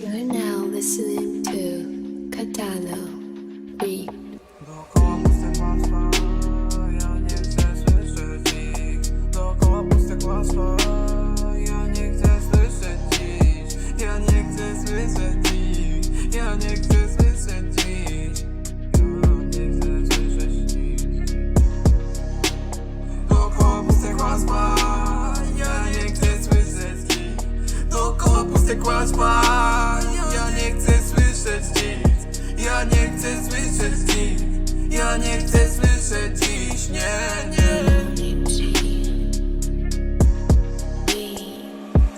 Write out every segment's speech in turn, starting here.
You're now listening. Chcę słyszeć dziś. Ja nie chcę słyszeć dziś Nie, nie.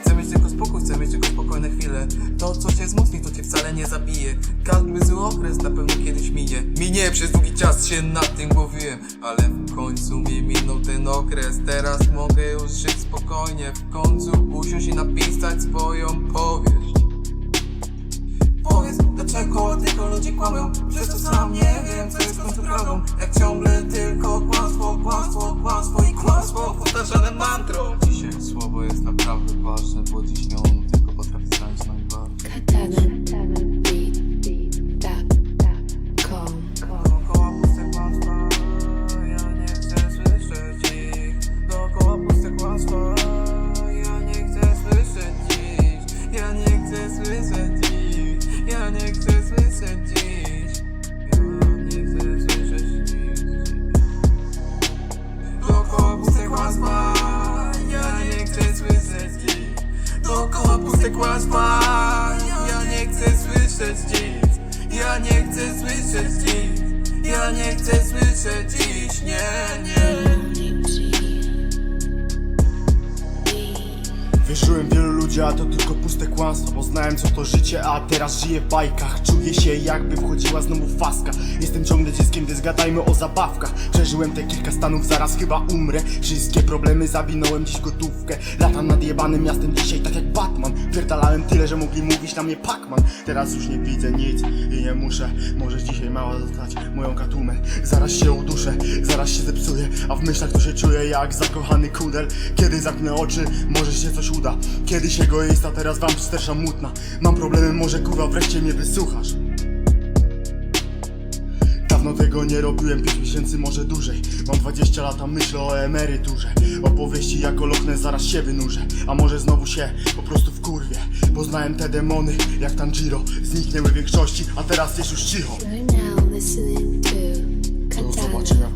Chcę mieć tylko spokój, chcę mieć tylko spokojne chwile. To co cię wzmocni, to cię wcale nie zabije. Każdy zły okres na pewno kiedyś minie. Minie, przez długi czas się nad tym głowiłem Ale w końcu mi minął ten okres. Teraz mogę już żyć spokojnie W końcu usiąść i napisać swoją powieść Dlaczego tylko ludzie kłamią. Przez to sam nie wiem, co jest w końcu prawdą. Jak ciągle tylko kłamstwo, kłamstwo, kłamstwo i kłamstwo. Powtarzane mantrą. Dzisiaj słowo jest naprawdę ważne Puste kłamstwa Ja nie chcę słyszeć dziś Ja nie chcę słyszeć dziś Ja nie chcę słyszeć dziś. Nie, nie. Wierzyłem wielu ludzi, a to tylko puste kłamstwo Bo znałem co to życie, a teraz żyję w bajkach. Czuję się jakby wchodziła znowu faska. Jestem ciągle dzieckiem, gdy zgadajmy o zabawkach. Przeżyłem te kilka stanów, zaraz chyba umrę. Wszystkie problemy zawinąłem dziś gotówkę. Latam nad jebanym miastem dzisiaj tak jak Batman. Pierdalałem tyle, że mogli mówić na mnie Pacman. Teraz już nie widzę nic i nie muszę. Możesz dzisiaj mała zostać moją katumę. Zaraz się uduszę, zaraz się zepsuję A w myślach to się czuję jak zakochany kundel Kiedy zamknę oczy, może się coś uda. Kiedyś egoista, teraz wam stersza mutna. Mam problemy, może kurwa wreszcie mnie wysłuchasz. Dawno tego nie robiłem, 5 miesięcy, może dłużej. Mam 20 lat, a myślę o emeryturze. Opowieści jako Ness, zaraz się wynurzę. A może znowu się po prostu wkurwię. Poznałem te demony, jak Tanjiro. Zniknęły w większości, a teraz jest już cicho. You're now listening to w